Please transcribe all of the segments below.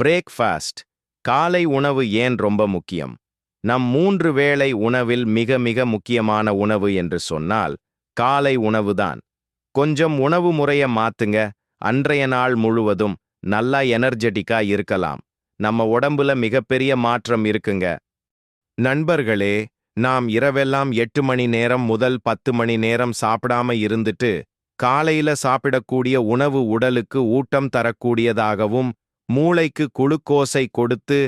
Breakfast காலை உணவு ஏன் ரொம்ப முக்கியம்? நம் மூன்று வேளை உணவில் மிக மிக முக்கியமான உணவு என்று சொன்னால் காலை உணவுதான். கொஞ்சம் உணவு முறைய மாத்துங்க. அன்றைய நாள் முழுவதும் நல்லா எனர்ஜெட்டிக்கா இருக்கலாம். நம்ம உடம்புல மிகப்பெரிய மாற்றம் இருக்குங்க. நண்பர்களே நாம் இரவெல்லாம் எட்டு மணி நேரம் முதல் பத்து மணி நேரம் சாப்பிடாம இருந்துட்டு காலையில சாப்பிடக்கூடிய உணவு உடலுக்கு ஊட்டம் தரக்கூடியதாகவும் மூளைக்கு குளுக்கோஸை கொடுத்து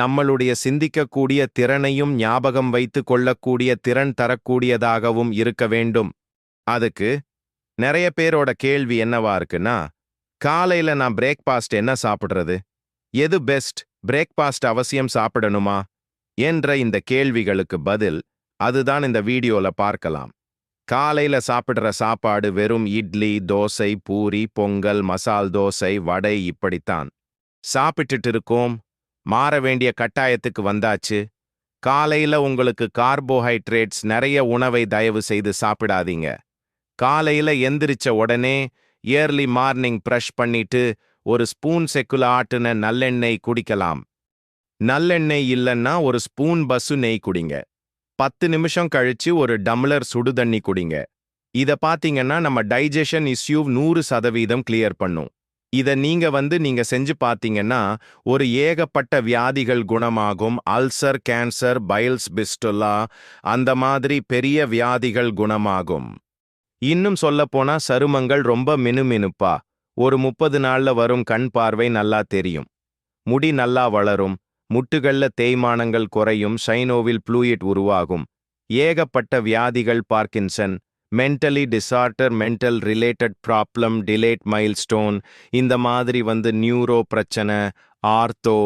நம்மளுடைய சிந்திக்கக்கூடிய திறனையும் ஞாபகம் வைத்து கொள்ளக்கூடிய திறன் தரக்கூடியதாகவும் இருக்க வேண்டும். அதுக்கு நிறைய பேரோட கேள்வி என்னவா இருக்குன்னா காலையில நான் பிரேக்ஃபாஸ்ட் என்ன சாப்பிடுறது? எது பெஸ்ட் பிரேக்ஃபாஸ்ட் அவசியம் சாப்பிடணுமா? என்ற இந்த கேள்விகளுக்கு பதில் அதுதான் இந்த வீடியோல பார்க்கலாம். காலையில சாப்பிடுற சாப்பாடு வெறும் இட்லி தோசை பூரி பொங்கல் மசால் தோசை வடை இப்படித்தான். சாப்பிட்டுட்டு இருக்கோம் மாற வேண்டிய கட்டாயத்துக்கு வந்தாச்சு. காலையில உங்களுக்கு கார்போஹைட்ரேட்ஸ் நிறைய உணவை தயவு செய்து சாப்பிடாதீங்க. காலையில எந்திரிச்ச உடனே இயர்லி மார்னிங் ப்ரஷ் பண்ணிட்டு ஒரு ஸ்பூன் செக்குல ஆட்டுன நல்லெண்ணெய் குடிக்கலாம். நல்லெண்ணெய் இல்லைன்னா ஒரு ஸ்பூன் பசு நெய் குடிங்க. பத்து நிமிஷம் கழிச்சு ஒரு டம்ளர் சுடு தண்ணி குடிங்க. இத பாத்தீங்கன்னா நம்ம டைஜஷன் இஸ்யூ நூறு சதவீதம் கிளியர் பண்ணும். இத நீங்க வந்து நீங்க செஞ்சு பார்த்தீங்கன்னா ஒரு ஏகப்பட்ட வியாதிகள் குணமாகும். அல்சர் கேன்சர் பைல்ஸ் பிஸ்டுலா அந்த மாதிரி பெரிய வியாதிகள் குணமாகும். இன்னும் சொல்லப்போனா சருமங்கள் ரொம்ப மினுமினுப்பா. ஒரு முப்பது நாள்ல வரும் கண் பார்வை நல்லா தெரியும். முடி நல்லா வளரும். முட்டுகள்ல தேய்மானங்கள் குறையும். சைனோவில் ப்ளூயிட் உருவாகும். ஏகப்பட்ட வியாதிகள் Parkinson. Mentally disorder mental related problem delayed milestone இந்த மாதிரி வந்து நியூரோ பிரச்சனை ஆர்த்தோ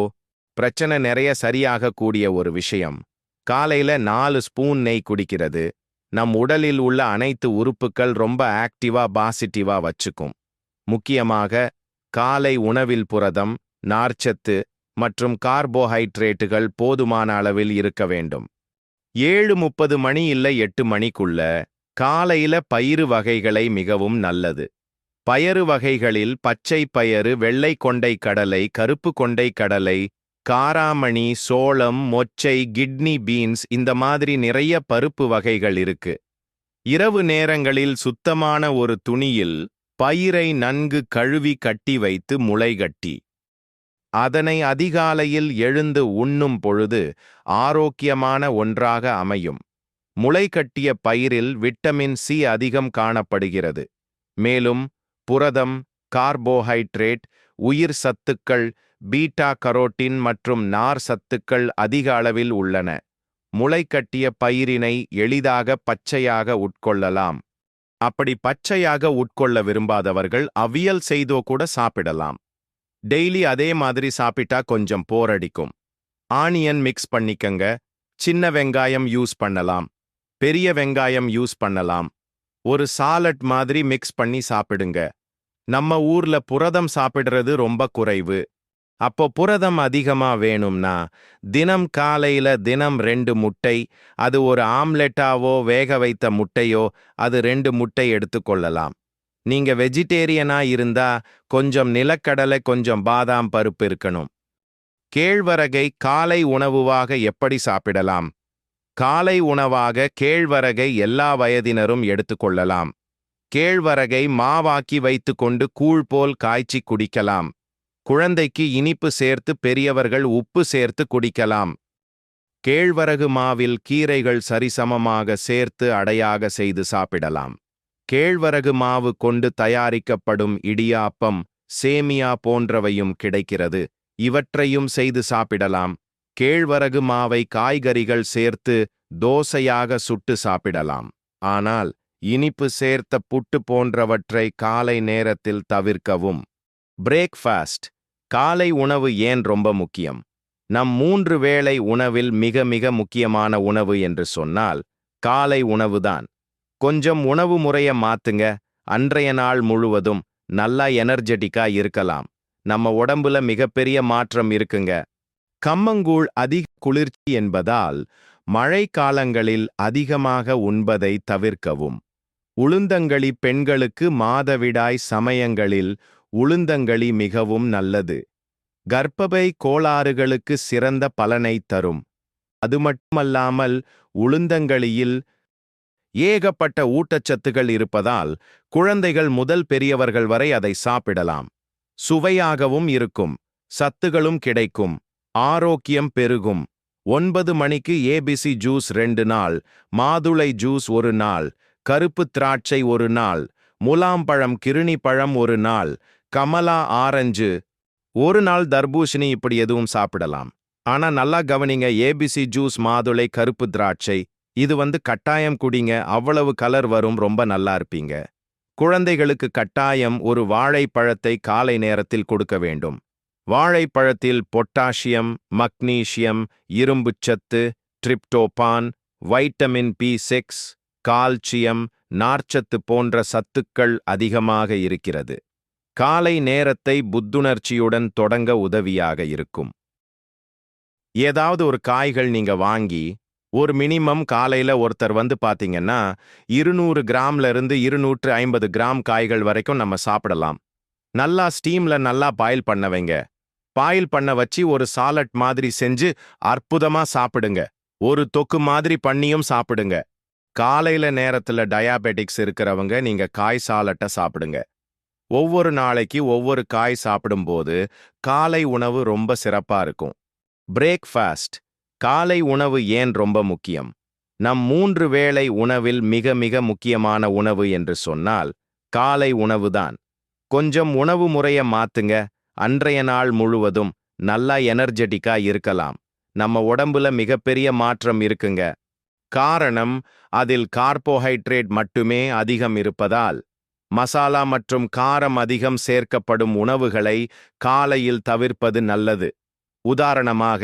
பிரச்சனை நிறைய சரியாகக்கூடிய ஒரு விஷயம். காலையில நாலு ஸ்பூன் நெய் குடிக்கிறது. நம் உடலில் உள்ள அனைத்து உறுப்புகள் ரொம்ப ஆக்டிவா பாசிட்டிவா வச்சுக்கும். முக்கியமாக காலை உணவில் புரதம் நார்ச்சத்து மற்றும் கார்போஹைட்ரேட்டுகள் போதுமான அளவில் இருக்க வேண்டும். ஏழு முப்பது மணி இல்ல எட்டு மணிக்குள்ள காலையில பயிறு வகைகளை மிகவும் நல்லது. பயறு வகைகளில் பச்சை பயறு வெள்ளை கொண்டை கடலை கருப்பு கொண்டை கடலை காராமணி சோளம் மொச்சை கிட்னி பீன்ஸ் இந்த மாதிரி நிறைய பருப்பு வகைகள் இருக்கு. இரவு நேரங்களில் சுத்தமான ஒரு துணியில் பயிரை நன்கு கழுவி கட்டி வைத்து முளைகட்டி அதனை அதிகாலையில் எழுந்து உண்ணும் பொழுது ஆரோக்கியமான ஒன்றாக அமையும். முளைகட்டிய பயிரில் விட்டமின் சி அதிகம் காணப்படுகிறது. மேலும் புரதம் கார்போஹைட்ரேட் உயிர் சத்துக்கள் பீட்டா கரோட்டின் மற்றும் நார் சத்துக்கள் அதிக அளவில் உள்ளன. முளைகட்டிய பயிரினை எளிதாக பச்சையாக உட்கொள்ளலாம். அப்படி பச்சையாக உட்கொள்ள விரும்பாதவர்கள் அவியல் செய்தோ கூட சாப்பிடலாம். டெய்லி அதே மாதிரி சாப்பிட்டா கொஞ்சம் போரடிக்கும். ஆனியன் மிக்ஸ் பண்ணிக்கங்க. சின்ன வெங்காயம் யூஸ் பண்ணலாம். பெரிய வெங்காயம் யூஸ் பண்ணலாம். ஒரு சாலட் மாதிரி மிக்ஸ் பண்ணி சாப்பிடுங்க. நம்ம ஊர்ல புரதம் சாப்பிடுறது ரொம்ப குறைவு. அப்போ புரதம் அதிகமா வேணும்னா தினம் காலையில தினம் ரெண்டு முட்டை அது ஒரு ஆம்லெட்டாவோ வேக வைத்த முட்டையோ அது ரெண்டு முட்டை எடுத்துக்கொள்ளலாம் நீங்க வெஜிடேரியனா இருந்தா கொஞ்சம் நிலக்கடலை கொஞ்சம் பாதாம் பருப்பு இருக்கணும். கேழ்வரகை காலை உணவுவாக எப்படி சாப்பிடலாம்? காலை உணவாக கேழ்வரகை எல்லா வயதினரும் எடுத்துக்கொள்ளலாம். கேழ்வரகை மாவாக்கி வைத்துக்கொண்டு கூழ் போல் காய்ச்சி குடிக்கலாம். குழந்தைக்கு இனிப்பு சேர்த்து பெரியவர்கள் உப்பு சேர்த்து குடிக்கலாம். கேழ்வரகு மாவில் கீரைகள் சரிசமமாக சேர்த்து அடையாக செய்து சாப்பிடலாம். கேழ்வரகு மாவு கொண்டு தயாரிக்கப்படும் இடியாப்பம் சேமியா போன்றவையும் கிடைக்கிறது. இவற்றையும் செய்து சாப்பிடலாம். கேழ்வரகு மாவை காய்கறிகள் சேர்த்து தோசையாக சுட்டு சாப்பிடலாம். ஆனால் இனிப்பு சேர்த்த புட்டு போன்றவற்றை காலை நேரத்தில் தவிர்க்கவும். பிரேக்ஃபாஸ்ட். காலை உணவு ஏன் ரொம்ப முக்கியம்? நம் மூன்று வேளை உணவில் மிக மிக முக்கியமான உணவு என்று சொன்னால் காலை உணவுதான். கொஞ்சம் உணவு முறைய மாத்துங்க. அன்றைய நாள் முழுவதும் நல்லா எனர்ஜெட்டிக்கா இருக்கலாம். நம்ம உடம்புல மிகப்பெரிய மாற்றம் இருக்குங்க. கம்மங்கூழ் அதிக குளிர்ச்சி என்பதால் மழைக்காலங்களில் அதிகமாக உண்பதை தவிர்க்கவும். உளுந்தங்களி பெண்களுக்கு மாதவிடாய் சமயங்களில் உளுந்தங்களி மிகவும் நல்லது. கர்ப்பபை கோளாறுகளுக்கு சிறந்த பலனை தரும். அது மட்டுமல்லாமல் உளுந்தங்களியில் ஏகப்பட்ட ஊட்டச்சத்துகள் இருப்பதால் குழந்தைகள் முதல் பெரியவர்கள் வரை அதை சாப்பிடலாம். சுவையாகவும் இருக்கும். சத்துகளும் கிடைக்கும். ஆரோக்கியம் பெருகும். ஒன்பது மணிக்கு ஏபிசி ஜூஸ் ரெண்டு நாள் மாதுளை ஜூஸ் ஒரு நாள் கருப்பு திராட்சை ஒரு நாள் முலாம்பழம் கிருணி பழம் ஒரு நாள் கமலா ஆரஞ்சு. ஒரு நாள் தர்பூஷணி இப்படி எதுவும் சாப்பிடலாம். ஆனா நல்லா கவனிங்க ஏபிசி ஜூஸ் மாதுளை கருப்பு திராட்சை இது வந்து கட்டாயம் குடிங்க அவ்வளவு கலர் வரும் ரொம்ப நல்லா இருப்பீங்க. குழந்தைகளுக்கு கட்டாயம் ஒரு வாழைப்பழத்தை காலை நேரத்தில் கொடுக்க வேண்டும். வாழைப்பழத்தில் பொட்டாசியம் மக்னீசியம் இரும்புச்சத்து tryptophan vitamin B six calcium நார்ச்சத்து போன்ற சத்துக்கள் அதிகமாக இருக்கிறது. காலை நேரத்தை புத்துணர்ச்சியுடன் தொடங்க உதவியாக இருக்கும். ஏதாவது ஒரு காய்கள் நீங்க வாங்கி ஒரு மினிமம் காலையில் ஒருத்தர் வந்து பாத்தீங்கன்னா இருநூறு கிராம்ல இருந்து இருநூற்று ஐம்பது கிராம் காய்கள் வரைக்கும் நம்ம சாப்பிடலாம். நல்லா ஸ்டீம்ல நல்லா பாயில் பண்ணவைங்க பாயில் பண்ண வச்சு ஒரு சாலட் மாதிரி செஞ்சு அற்புதமா சாப்பிடுங்க. ஒரு தொக்கு மாதிரி பண்ணியும் சாப்பிடுங்க. காலையில நேரத்துல டயாபெட்டிக்ஸ் இருக்கிறவங்க நீங்க காய் சாலட்டை சாப்பிடுங்க. ஒவ்வொரு நாளைக்கு ஒவ்வொரு காய் சாப்பிடும்போது காலை உணவு ரொம்ப சிறப்பா இருக்கும். பிரேக்ஃபாஸ்ட். காலை உணவு ஏன் ரொம்ப முக்கியம்? நம் மூன்று வேளை உணவில் மிக மிக முக்கியமான உணவு என்று சொன்னால் காலை உணவுதான். கொஞ்சம் உணவு முறைய மாத்துங்க. அன்றைய நாள் முழுவதும் நல்லா எனர்ஜெட்டிக்கா இருக்கலாம். நம்ம உடம்புல மிகப்பெரிய மாற்றம் இருக்குங்க. காரணம் அதில் கார்போஹைட்ரேட் மட்டுமே அதிகம் இருப்பதால். மசாலா மற்றும் காரம் அதிகம் சேர்க்கப்படும் உணவுகளை காலையில் தவிர்ப்பது நல்லது. உதாரணமாக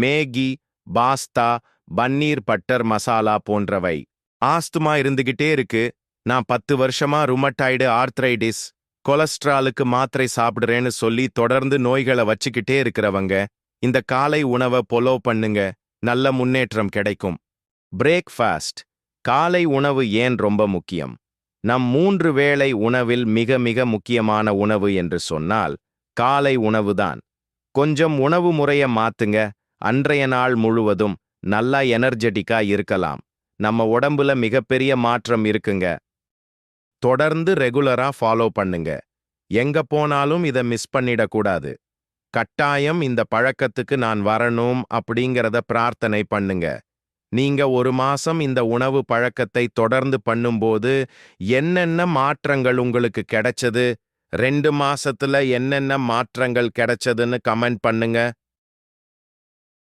Maggi pasta paneer butter masala போன்றவை. ஆஸ்துமா இருந்துகிட்டே இருக்கு. நான் பத்து வருஷமா ருமட்டாய்டு ஆர்த்ரைடிஸ் கொலஸ்ட்ராலுக்கு மாத்திரை சாப்பிடுறேன்னு சொல்லி தொடர்ந்து நோய்களை வச்சுக்கிட்டே இருக்கிறவங்க இந்த காலை உணவை பொலோ பண்ணுங்க. நல்ல முன்னேற்றம் கிடைக்கும். பிரேக்ஃபாஸ்ட் காலை உணவு ஏன் ரொம்ப முக்கியம்? நம் மூன்று வேளை உணவில் மிக மிக முக்கியமான உணவு என்று சொன்னால் காலை உணவுதான். கொஞ்சம் உணவு முறைய மாத்துங்க. அன்றைய நாள் முழுவதும் நல்லா எனர்ஜெட்டிக்கா இருக்கலாம். நம்ம உடம்புல மிகப்பெரிய மாற்றம் இருக்குங்க. தொடர்ந்து ரெகுலரா ஃபாலோ பண்ணுங்க. எங்க போனாலும் இத மிஸ் பண்ணிடக்கூடாது. கட்டாயம் இந்த பழக்கத்துக்கு நான் வரணும் அப்படிங்கிறத பிரார்த்தனை பண்ணுங்க. நீங்க ஒரு மாசம் இந்த உணவு பழக்கத்தை தொடர்ந்து பண்ணும்போது என்னென்ன மாற்றங்கள் உங்களுக்கு கிடைச்சது? ரெண்டு மாசத்துல என்னென்ன மாற்றங்கள் கிடைச்சதுன்னு கமெண்ட் பண்ணுங்க.